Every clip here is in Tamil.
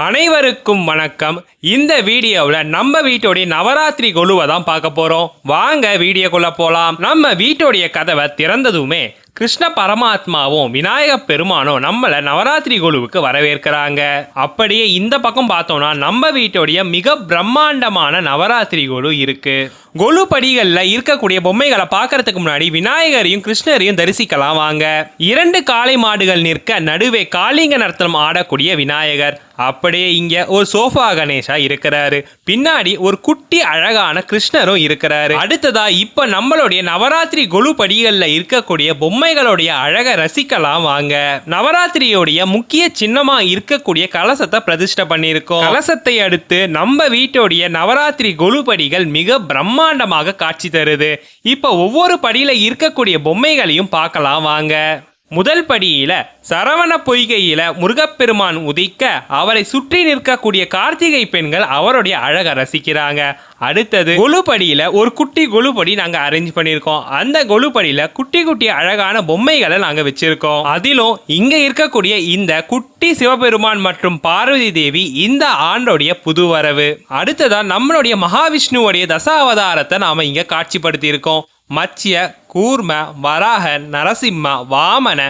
அனைவருக்கும் வணக்கம். இந்த வீடியோவில் நம்ம வீட்டோடைய நவராத்திரி கொலுவை தான் பார்க்க போகிறோம் வாங்க வீடியோக்குள்ளே போகலாம் நம்ம வீட்டோடைய கதவை திறந்ததுமே கிருஷ்ண பரமாத்மாவும் விநாயக பெருமானும் நம்மளை நவராத்திரி குழுவுக்கு வரவேற்கிறாங்க. அப்படியே இந்த பக்கம் பார்த்தோம்னா நம்ம வீட்டுடைய மிக பிரம்மாண்டமான நவராத்திரி குழு இருக்கு. கொலு படிகளில் இருக்கக்கூடிய பொம்மைகளை பார்க்கறதுக்கு முன்னாடி விநாயகரையும் கிருஷ்ணரையும் தரிசிக்கலாம் வாங்க. இரண்டு காளை மாடுகள் நிற்க நடுவே காளிங்க நர்த்தனம் ஆடக்கூடிய விநாயகர். அப்படியே இங்க ஒரு சோஃபா கணேஷா இருக்கிறாரு. பின்னாடி ஒரு குட்டி அழகான கிருஷ்ணரும் இருக்கிறாரு. அடுத்ததா இப்ப நம்மளுடைய நவராத்திரி கொலு படிகளில் இருக்கக்கூடிய பொம்மை பொம்மைகளுடைய அழகை ரசிக்கலாம் வாங்க. நவராத்திரியோடைய முக்கிய சின்னமா இருக்கக்கூடிய கலசத்தை பிரதிஷ்டை பண்ணியிருக்கோம். கலசத்தை அடுத்து நம்ம வீட்டோடைய நவராத்திரி கொலுபடிகள் மிக பிரம்மாண்டமாக காட்சி தருது. இப்ப ஒவ்வொரு படியில இருக்கக்கூடிய பொம்மைகளையும் பார்க்கலாம் வாங்க. முதல் படியில் சரவண பொய்கையில் முருகப்பெருமான் உதிக்க அவரை சுற்றி நிற்கக்கூடிய கார்த்திகை பெண்கள் அவருடைய அழகை ரசிக்கிறாங்க. அடுத்தது கொலுபடியில் ஒரு குட்டி கொலுப்படி நாங்கள் அரேஞ்ச் பண்ணியிருக்கோம். அந்த கொலுபடியில் குட்டி குட்டி அழகான பொம்மைகளை நாங்கள் வச்சுருக்கோம். அதிலும் இங்கே இருக்கக்கூடிய இந்த குட்டி சிவபெருமான் மற்றும் பார்வதி தேவி இந்த ஆண்டோடைய புது வரவு. அடுத்ததா நம்மளுடைய மகாவிஷ்ணுவோடைய தசாவதாரத்தை நாம் இங்கே காட்சிப்படுத்தியிருக்கோம். மத்ய கூர்ம வராக நரசிம்ம வாமன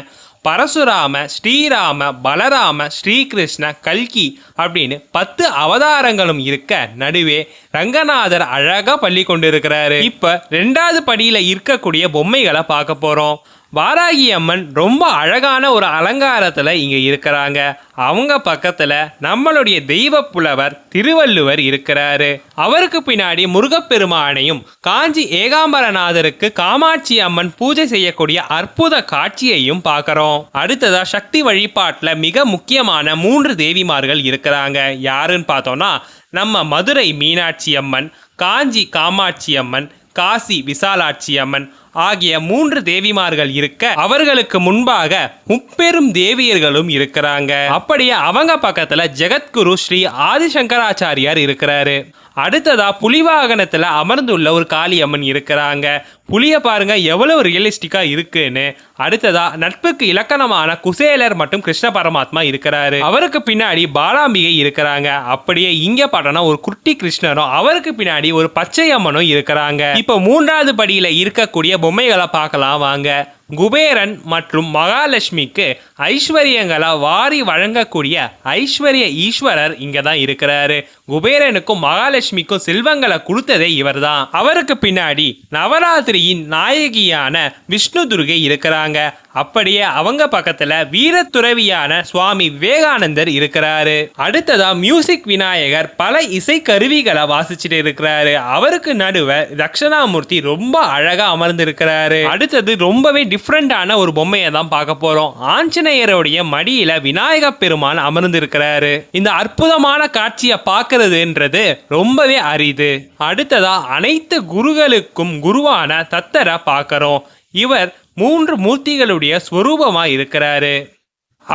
பரசுராம ஸ்ரீராம பலராம ஸ்ரீகிருஷ்ண கல்கி அப்படின்னு பத்து அவதாரங்களும் இருக்க நடுவே ரங்கநாதர் அழகாக பள்ளி கொண்டிருக்கிறாரு. இப்போ ரெண்டாவது படியில் இருக்கக்கூடிய பொம்மைகளை பார்க்க போகிறோம் வாராகி அம்மன் ரொம்ப அழகான ஒரு அலங்காரத்தில் இங்கே இருக்கிறாங்க. அவங்க பக்கத்தில் நம்மளுடைய தெய்வ புலவர் திருவள்ளுவர் இருக்கிறாரு. அவருக்கு பின்னாடி முருகப்பெருமானையும் காஞ்சி ஏகாம்பரநாதருக்கு காமாட்சி அம்மன் பூஜை செய்யக்கூடிய அற்புத காட்சியையும் பார்க்குறோம். அடுத்ததா சக்தி வழிபாட்டில் மிக முக்கியமான மூன்று தேவிமார்கள் இருக்கிறாங்க. யாருன்னு பார்த்தோம்னா நம்ம மதுரை மீனாட்சி அம்மன் காஞ்சி காமாட்சி அம்மன் காசி விசாலாட்சி அம்மன் ஆகிய மூன்று தேவிமார்கள் இருக்க அவர்களுக்கு முன்பாக முப்பெரும் தேவியர்களும் இருக்கிறாங்க. அப்படியே அவங்க பக்கத்துல ஜெகத்குரு ஸ்ரீ ஆதிசங்கராச்சாரியார் இருக்கிறாரு. அடுத்ததா புலிவாகனத்தில் அமர்ந்துள்ள ஒரு காளியம்மன் இருக்கிறாங்க. புலியை பாருங்க எவ்வளவு ரியலிஸ்டிக்கா இருக்குன்னு. அடுத்ததா நட்புக்கு இலக்கணமான குசேலர் மற்றும் கிருஷ்ண பரமாத்மா இருக்கிறாரு. அவருக்கு பின்னாடி பாலாம்பிகை இருக்கிறாங்க. அப்படியே இங்க பார்த்தோம்னா ஒரு குட்டி கிருஷ்ணரும் அவருக்கு பின்னாடி ஒரு பச்சை அம்மனும் இருக்கிறாங்க. இப்போ மூன்றாவது படியில இருக்கக்கூடிய பொம்மைகளை பார்க்கலாம் வாங்க. குபேரன் மற்றும் மகாலட்சுமிக்கு ஐஸ்வர்யங்களை வாரி வழங்கக்கூடிய ஐஸ்வர்ய ஈஸ்வரர் இங்கே தான் இருக்கிறாரு. குபேரனுக்கும் மகாலட்சுமிக்கும் செல்வங்களை கொடுத்ததே இவர்தான் அவருக்கு பின்னாடி நவராத்திரியின் நாயகியான விஷ்ணு துர்கை இருக்கிறாங்க. அப்படியே அவங்க பக்கத்துல வீரத்துறவியான சுவாமி விவேகானந்தர் இருக்கிறாரு. அடுத்ததா மியூசிக் விநாயகர் பல இசை கருவிகளை வாசிச்சுட்டு இருக்கிறாரு. அவருக்கு நடுவே தக்ஷணாமூர்த்தி ரொம்ப அழகா அமர்ந்திருக்கிறாரு. அடுத்தது ரொம்பவே டிஃப்ரெண்டான ஒரு பொம்மையை தான் பார்க்க போறோம். ஆஞ்சநேயருடைய மடியில விநாயக பெருமான் அமர்ந்திருக்கிறாரு. இந்த அற்புதமான காட்சியை பார்க்கறதுன்றது ரொம்பவே அரிது. அடுத்ததா அனைத்து குருகளுக்கும் குருவான தத்தரை பார்க்கறோம். இவர் மூன்று மூர்த்திகளுடைய ஸ்வரூபமாக இருக்கிறாரு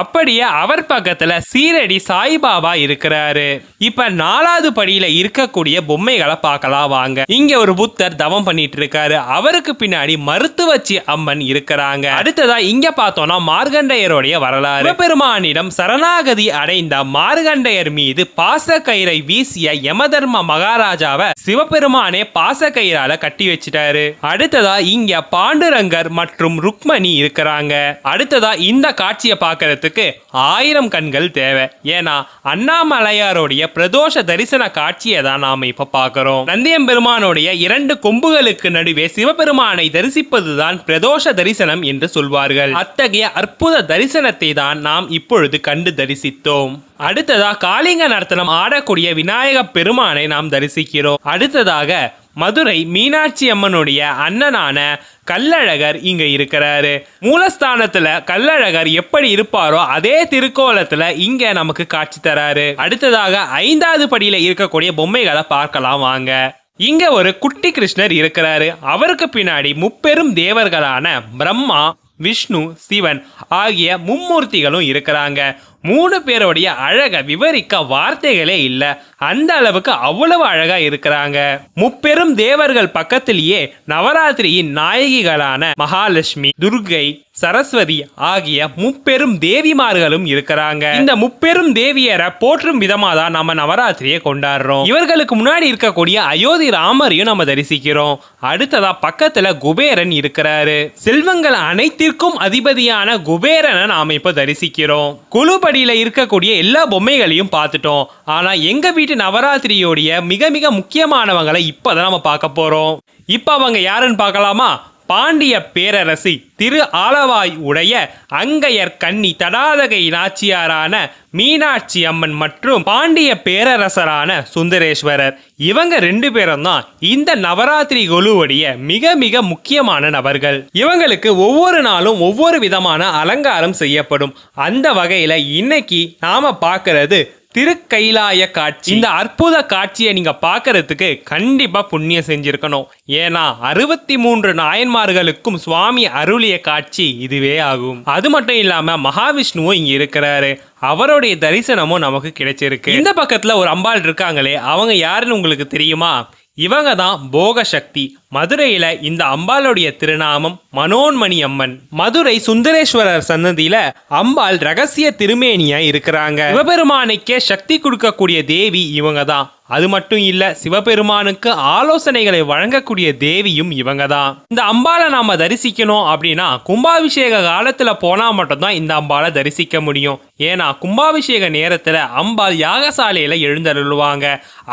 அப்படியே அவர் பக்கத்துல சீரடி சாய்பாபா இருக்கிறாரு. இப்ப நாலாவது படியில இருக்கக்கூடிய பொம்மைகளை பார்க்கலாம் வாங்க. இங்க ஒரு புத்தர் தவம் பண்ணிட்டு இருக்காரு. அவருக்கு பின்னாடி மருத்துவச்சி அம்மன் இருக்கிறாங்க. அடுத்ததா இங்க பார்த்தோம்னா மார்கண்டையருடைய வரலாறு. பெருமானிடம் சரணாகதி அடைந்த மார்கண்டையர் மீது பாச கயிறை வீசிய யமதர்ம மகாராஜாவை சிவபெருமானே பாசக்கயிறால கட்டி வச்சிட்டாரு. அடுத்ததா இங்க பாண்டுரங்கர் மற்றும் ருக்மணி இருக்கிறாங்க. அடுத்ததா இந்த காட்சியை பார்க்கறதுக்கு ஆயிரம் கண்கள் தேவை. ஏன்னா அண்ணாமலையாருடைய பிரதோஷ தரிசன காட்சியை தான் நாம இப்ப பார்க்கிறோம். நந்தியம்பெருமானுடைய இரண்டு கொம்புகளுக்கு நடுவே சிவபெருமானை தரிசிப்பதுதான் பிரதோஷ தரிசனம் என்று சொல்வார்கள். அத்தகைய அற்புத தரிசனத்தை தான் நாம் இப்பொழுது கண்டு தரிசித்தோம். அடுத்ததா காளிங்க நர்த்தனம் ஆடக்கூடிய விநாயக பெருமானை நாம் தரிசிக்கிறோம். அடுத்ததாக மதுரை மீனாட்சி அம்மனுடைய அண்ணனான கல்லழகர் இங்க இருக்கிறாரு. மூலஸ்தானத்துல கல்லழகர் எப்படி இருப்பாரோ அதே திருக்கோலத்துல இங்க நமக்கு காட்சி தராரு. அடுத்ததாக ஐந்தாவது படியில இருக்கக்கூடிய பொம்மைகளை பார்க்கலாம் வாங்க. இங்க ஒரு குட்டி கிருஷ்ணர் இருக்கிறாரு. அவருக்கு பின்னாடி முப்பெரும் தேவர்களான பிரம்மா விஷ்ணு சிவன் ஆகிய மும்மூர்த்திகளும் இருக்கிறாங்க. மூணு பேருடைய அழகை விவரிக்க வார்த்தைகளே இல்ல. அந்த அளவுக்கு அவ்வளவு அழகா இருக்கிறாங்க. முப்பெரும் தேவர்கள் பக்கத்திலேயே நவராத்திரியின் நாயகிகளான மகாலட்சுமி துர்கை சரஸ்வதி ஆகிய முப்பெரும் தேவிமார்களும் இருக்கிறாங்க. இந்த முப்பெரும் தேவியரை போற்றும் விதமா தான் நம்ம நவராத்திரியை கொண்டாடுறோம். இவர்களுக்கு முன்னாடி இருக்கக்கூடிய அயோத்தி ராமரையும் நம்ம தரிசிக்கிறோம். அடுத்ததா பக்கத்துல குபேரன் இருக்கிறாரு. செல்வங்கள் அனைத்திற்கும் அதிபதியான குபேரனை நாம இப்ப தரிசிக்கிறோம். குழுபடியில இருக்கக்கூடிய எல்லா பொம்மைகளையும் பார்த்துட்டோம். ஆனா எங்க வீட்டு நவராத்திரியோடைய மிக மிக முக்கியமானவங்களை இப்பதான் நம்ம பார்க்க போறோம். இப்ப அவங்க யாருன்னு பார்க்கலாமா? பாண்டிய பேரரசி திரு ஆலவாய் உடைய அங்கையர் கன்னி தடாதகை நாச்சியாரான மீனாட்சி அம்மன் மற்றும் பாண்டிய பேரரசரான சுந்தரேஸ்வரர். இவங்க ரெண்டு பேரும் தான் இந்த நவராத்திரி குழுவுடைய மிக மிக முக்கியமான நபர்கள். இவங்களுக்கு ஒவ்வொரு நாளும் ஒவ்வொரு விதமான அலங்காரம் செய்யப்படும். அந்த வகையில இன்னைக்கு நாம பார்க்கறது திருக்கைலாய காட்சி. இந்த அற்புத காட்சியை நீங்க பார்க்கறதுக்கு கண்டிப்பா புண்ணியம் செஞ்சிருக்கணும். ஏன்னா அறுபத்தி மூன்று நாயன்மார்களுக்கும் சுவாமி அருளிய காட்சி இதுவே ஆகும். அது மட்டும் இல்லாம மகாவிஷ்ணுவும் இங்க இருக்கிறாரு. அவருடைய தரிசனமும் நமக்கு கிடைச்சிருக்கு. இந்த பக்கத்துல ஒரு அம்பாள் இருக்காங்களே அவங்க யாருன்னு உங்களுக்கு தெரியுமா? இவங்க தான் போக சக்தி மதுரையில் இந்த அம்பாளுடைய திருநாமம் மனோன்மணி அம்மன் மதுரை சுந்தரேஸ்வரர் சன்னதியில அம்பாள் ரகசிய திருமேனியா இருக்கிறாங்க. சிவபெருமானுக்கே சக்தி கொடுக்கக்கூடிய தேவி இவங்க தான் அது மட்டும் இல்ல சிவபெருமானுக்கு ஆலோசனைகளை வழங்கக்கூடிய தேவியும் இவங்க தான் இந்த அம்பாளை நாம தரிசிக்கணும் அப்படின்னா கும்பாபிஷேக காலத்துல போனா மட்டும்தான் இந்த அம்பாளை தரிசிக்க முடியும். ஏன்னா கும்பாபிஷேக நேரத்துல அம்பாள் யாகசாலையில எழுந்தருள்வாங்க.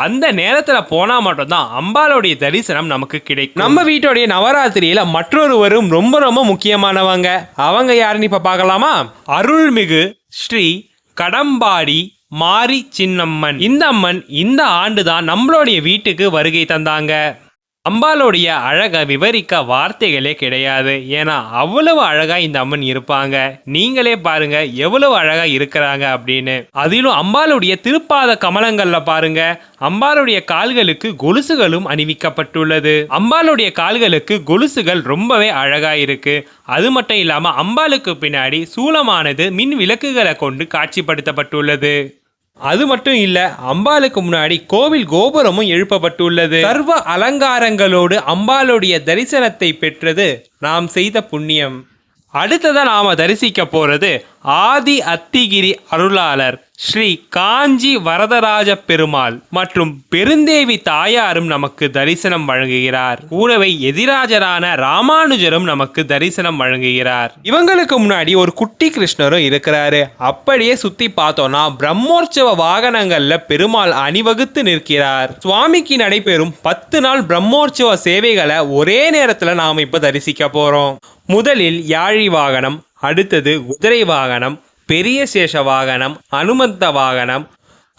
அந்த நேரத்துல போனா மட்டும்தான் அம்பாளுடைய தரிசனம் நமக்கு கிடைக்கும். நம்ம வீட்டுடைய நவராத்திரியில மற்றொருவரும் ரொம்ப ரொம்ப முக்கியமானவங்க. அவங்க யாருன்னு இப்ப பார்க்கலாமா? அருள்மிகு ஸ்ரீ கடம்பாடி மாரி சின்னம்மன் இந்த அம்மன் இந்த ஆண்டு தான் நம்மளுடைய வீட்டுக்கு வருகை தந்தாங்க. அம்பாளுடைய அழகை விவரிக்க வார்த்தைகளே கிடையாது. ஏன்னா அவ்வளவு அழகா இந்த அம்மன் இருப்பாங்க. நீங்களே பாருங்க எவ்வளவு அழகா இருக்கிறாங்க அப்படின்னு. அதிலும் அம்பாளுடைய திருப்பாத கமலங்கள்ல பாருங்க அம்பாளுடைய கால்களுக்கு கொலுசுகளும் அணிவிக்கப்பட்டுள்ளது. அம்பாளுடைய கால்களுக்கு கொலுசுகள் ரொம்பவே அழகா இருக்கு. அது மட்டும் இல்லாம அம்பாளுக்கு பின்னாடி சூலமானது மின் விளக்குகளை கொண்டு காட்சிப்படுத்தப்பட்டுள்ளது. அது மட்டும் இல்ல அம்பாளுக்கு முன்னாடி கோவில் கோபுரமும் எழுப்பப்பட்டுள்ளது. சர்வ அலங்காரங்களோடு அம்பாளுடைய தரிசனத்தை பெற்றது நாம் செய்த புண்ணியம். அடுத்ததான் நாம தரிசிக்க போறது ஆதி அத்திகிரி அருளாளர் ஸ்ரீ காஞ்சி வரதராஜ பெருமாள் மற்றும் பெருந்தேவி தாயாரும் நமக்கு தரிசனம் வழங்குகிறார். கூடவை எதிராஜரான ராமானுஜரும் நமக்கு தரிசனம் வழங்குகிறார். இவங்களுக்கு முன்னாடி ஒரு குட்டி கிருஷ்ணரும் இருக்கிறாரு. அப்படியே சுத்தி பார்த்தோம்னா பிரம்மோற்சவ வாகனங்கள்ல பெருமாள் அணிவகுத்து நிற்கிறார். சுவாமிக்கு நடைபெறும் பத்து நாள் பிரம்மோற்சவ சேவைகளை ஒரே நேரத்துல நாம இப்ப தரிசிக்க போறோம். முதலில் யாழி வாகனம் அடுத்தது குதிரை வாகனம் பெரிய சேஷ வாகனம் அனுமந்த வாகனம்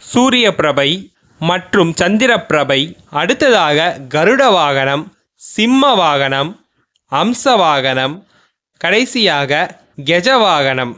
சூரிய பிரபை மற்றும் சந்திர பிரபை. அடுத்ததாக கருட வாகனம் சிம்ம வாகனம் அம்ச வாகனம் கடைசியாக கெஜ வாகனம்.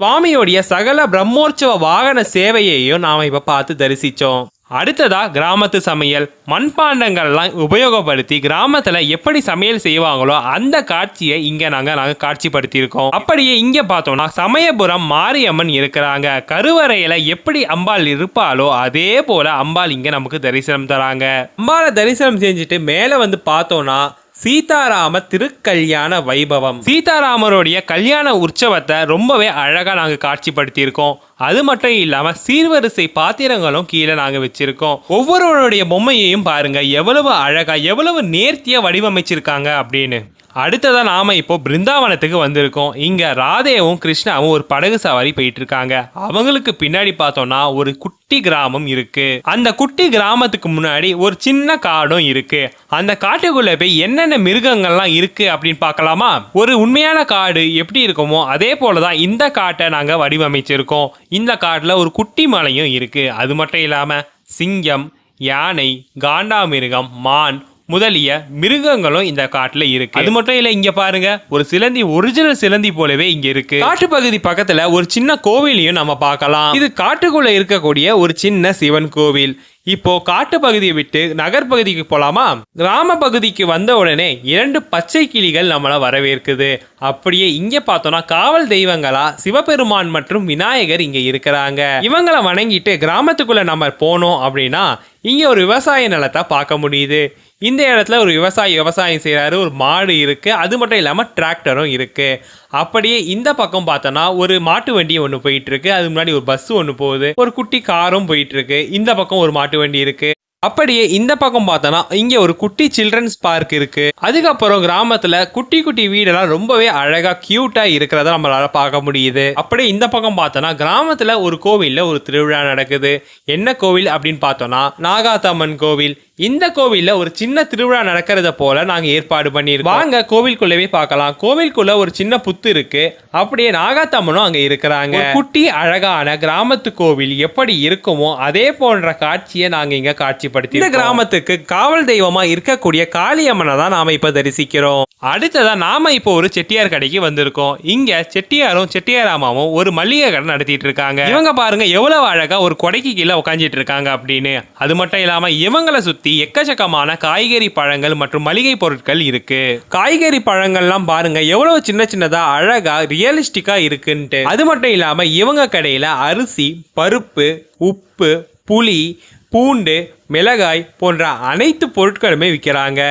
சுவாமியோடைய சகல பிரம்மோற்சவ வாகன சேவையையும் நாம் இப்போ பார்த்து தரிசித்தோம் அடுத்ததா கிராமத்து சமையல். மண்பாண்டங்கள்லாம் உபயோகப்படுத்தி கிராமத்துல எப்படி சமையல் செய்வாங்களோ அந்த காட்சியை இங்க நாங்க நாங்க காட்சிப்படுத்தியிருக்கோம். அப்படியே இங்க பார்த்தோம்னா சமயபுரம் மாரியம்மன் இருக்கிறாங்க. கருவறையில எப்படி அம்பாள் இருப்பாளோ அதே போல அம்பாள் இங்க நமக்கு தரிசனம் தராங்க. அம்பாளை தரிசனம் செஞ்சுட்டு மேல வந்து பார்த்தோம்னா சீதாராம திருக்கல்யாண வைபவம். சீதாராமருடைய கல்யாண உற்சவத்தை ரொம்பவே அழகாக நாங்கள் காட்சிப்படுத்தியிருக்கோம். அது மட்டும் இல்லாமல் சீர்வரிசை பாத்திரங்களும் கீழே நாங்கள் வச்சுருக்கோம். ஒவ்வொருவருடைய பொம்மையையும் பாருங்கள் எவ்வளவு அழகாக எவ்வளவு நேர்த்தியாக வடிவமைச்சிருக்காங்க அப்படின்னு. அடுத்ததாக நாம் இப்போ பிருந்தாவனத்துக்கு வந்திருக்கோம். இங்கே ராதேவும் கிருஷ்ணாவும் ஒரு படகு சவாரி போயிட்டு இருக்காங்க அவங்களுக்கு பின்னாடி பார்த்தோம்னா ஒரு குட்டி கிராமம் இருக்கு. அந்த குட்டி கிராமத்துக்கு முன்னாடி ஒரு சின்ன காடும் இருக்கு. அந்த காட்டுக்குள்ளே போய் என்னென்ன மிருகங்கள்லாம் இருக்கு அப்படின்னு பார்க்கலாமா? ஒரு உண்மையான காடு எப்படி இருக்குமோ அதே போலதான் இந்த காட்டை நாங்கள் வடிவமைச்சிருக்கோம். இந்த காட்டில் ஒரு குட்டி மலையும் இருக்கு. அது மட்டும் இல்லாமல் சிங்கம் யானை காண்டாமிருகம் மான் முதலிய மிருகங்களும் இந்த காட்டுல இருக்கு. அது மட்டும் இல்ல இங்க பாருங்க ஒரு சிலந்தி ஒரிஜினல் சிலந்தி போலவே இங்க இருக்கு. காட்டுப்பகுதி பக்கத்துல ஒரு சின்ன கோவிலையும் நம்ம பார்க்கலாம். இது காட்டுக்குள்ள இருக்கக்கூடிய ஒரு சின்ன சிவன் கோவில். இப்போ காட்டு பகுதியை விட்டு நகர்பகுதிக்கு போலாமா? கிராம பகுதிக்கு வந்த உடனே இரண்டு பச்சை கிளிகள் நம்மளை வரவேற்குது. அப்படியே இங்க பார்த்தோம்னா காவல் தெய்வங்களா சிவபெருமான் மற்றும் விநாயகர் இங்க இருக்கிறாங்க. இவங்களை வணங்கிட்டு கிராமத்துக்குள்ள நம்ம போனோம் அப்படின்னா இங்க ஒரு விவசாய நிலத்தை பார்க்க முடியுது. இந்த இடத்துல ஒரு விவசாயி விவசாயம் செய்கிறாரு ஒரு மாடு இருக்கு. அது மட்டும் இல்லாமல் டிராக்டரும் இருக்கு. அப்படியே இந்த பக்கம் பார்த்தோன்னா ஒரு மாட்டு வண்டி ஒன்று போயிட்டு இருக்கு. அது முன்னாடி ஒரு பஸ் ஒன்று போகுது. ஒரு குட்டி காரும் போயிட்டு இருக்கு. இந்த பக்கம் ஒரு மாட்டு வண்டி இருக்கு. அப்படியே இந்த பக்கம் பார்த்தோன்னா இங்க ஒரு குட்டி சில்ட்ரன்ஸ் பார்க் இருக்கு. அதுக்கப்புறம் கிராமத்துல குட்டி குட்டி வீடெல்லாம் ரொம்பவே அழகா கியூட்டா இருக்கிறத நம்மளால பார்க்க முடியுது. அப்படியே இந்த பக்கம் பார்த்தோன்னா கிராமத்துல ஒரு கோவில்ல ஒரு திருவிழா நடக்குது. என்ன கோவில் அப்படின்னு பார்த்தோன்னா நாகாத்தம்மன் கோவில். இந்த கோவில்ல ஒரு சின்ன திருவிழா நடக்கிறத போல நாங்க ஏற்பாடு பண்ணியிருக்கோம். வாங்க கோவிலுக்குள்ளவே பார்க்கலாம். கோவிலுக்குள்ள ஒரு சின்ன புத்து இருக்கு. அப்படியே நாகாத்தம்மனும் அங்க இருக்கிறாங்க. குட்டி அழகான கிராமத்து கோவில் எப்படி இருக்குமோ அதே போன்ற காட்சியை நாங்க இங்க காட்சிப்படுத்தி இந்த கிராமத்துக்கு காவல் தெய்வமா இருக்கக்கூடிய காளியம்மனை தான் நாம இப்ப தரிசிக்கிறோம். அடுத்ததா நாம இப்போ ஒரு செட்டியார் கடைக்கு வந்திருக்கோம். இங்க செட்டியாரும் செட்டியாராமாவும் ஒரு மளிகை கடை நடத்திட்டு இருக்காங்க. இவங்க பாருங்க எவ்வளவு அழகா ஒரு கொடைக்கு கீழே உட்காந்துட்டு இருக்காங்க அப்படின்னு. அது மட்டும் இல்லாம இவங்களை சுத்தி எக்கச்சக்கமான காய்கறி பழங்கள் மற்றும் மளிகை பொருட்கள் இருக்கு. காய்கறி பழங்கள்லாம் பாருங்க எவ்வளவு சின்ன சின்னதா அழகா ரியலிஸ்டிக்கா இருக்குன்ட்டு. அது மட்டும் இல்லாம இவங்க கடையில அரிசி பருப்பு உப்பு புளி பூண்டு மிளகாய் போன்ற அனைத்து பொருட்களுமே விற்கிறாங்க.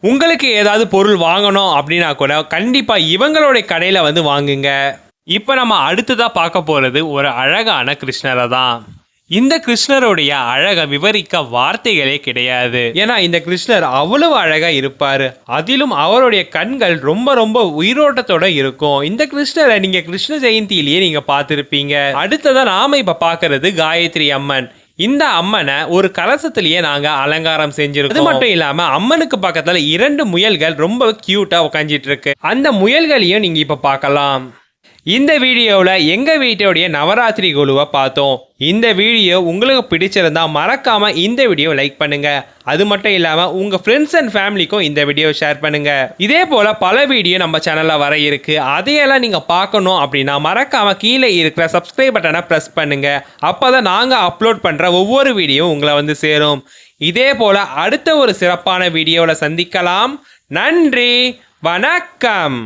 உங்களுக்கு ஏதாவது பொருள் வாங்கணும் அப்படின்னா கூட கண்டிப்பாக இவங்களுடைய கடையில் வந்து வாங்குங்க. இப்போ நம்ம அடுத்ததாக பார்க்க போகிறது ஒரு அழகான கிருஷ்ணரை தான். இந்த கிருஷ்ணருடைய அழகை விவரிக்க வார்த்தைகளே கிடையாது. ஏன்னா இந்த கிருஷ்ணர் அவ்வளவு அழகா இருப்பார். அதிலும் அவருடைய கண்கள் ரொம்ப ரொம்ப உயிரோட்டத்தோட இருக்கும். இந்த கிருஷ்ணரை நீங்க கிருஷ்ண ஜெயந்தியிலேயே நீங்க பார்த்துருப்பீங்க. அடுத்ததான் நாம இப்ப பார்க்கிறது காயத்ரி அம்மன். இந்த அம்மனை ஒரு கலசத்திலேயே நாங்க அலங்காரம் செஞ்சிருக்கோம். அது மட்டும் இல்லாம அம்மனுக்கு பக்கத்துல இரண்டு முயல்கள் ரொம்ப கியூட்டா உட்காந்துட்டு இருக்கு. அந்த முயல்களையும் நீங்க இப்ப பார்க்கலாம். இந்த வீடியோவில் எங்கள் வீட்டோடைய நவராத்திரி குழுவை பார்த்தோம். இந்த வீடியோ உங்களுக்கு பிடிச்சிருந்தா மறக்காமல் இந்த வீடியோ லைக் பண்ணுங்கள் அது மட்டும் இல்லாமல் உங்கள் ஃப்ரெண்ட்ஸ் அண்ட் ஃபேமிலிக்கும் இந்த வீடியோ ஷேர் பண்ணுங்கள் இதே போல் பல வீடியோ நம்ம சேனலில் வர இருக்குது அதையெல்லாம் நீங்கள் பார்க்கணும் அப்படின்னா மறக்காமல் கீழே இருக்கிற சப்ஸ்கிரைப் பட்டனை ப்ரெஸ் பண்ணுங்கள் அப்போ தான் நாங்கள் அப்லோட் பண்ணுற ஒவ்வொரு வீடியோ உங்களை வந்து சேரும். இதே போல் அடுத்த ஒரு சிறப்பான வீடியோவில் சந்திக்கலாம். நன்றி. வணக்கம்.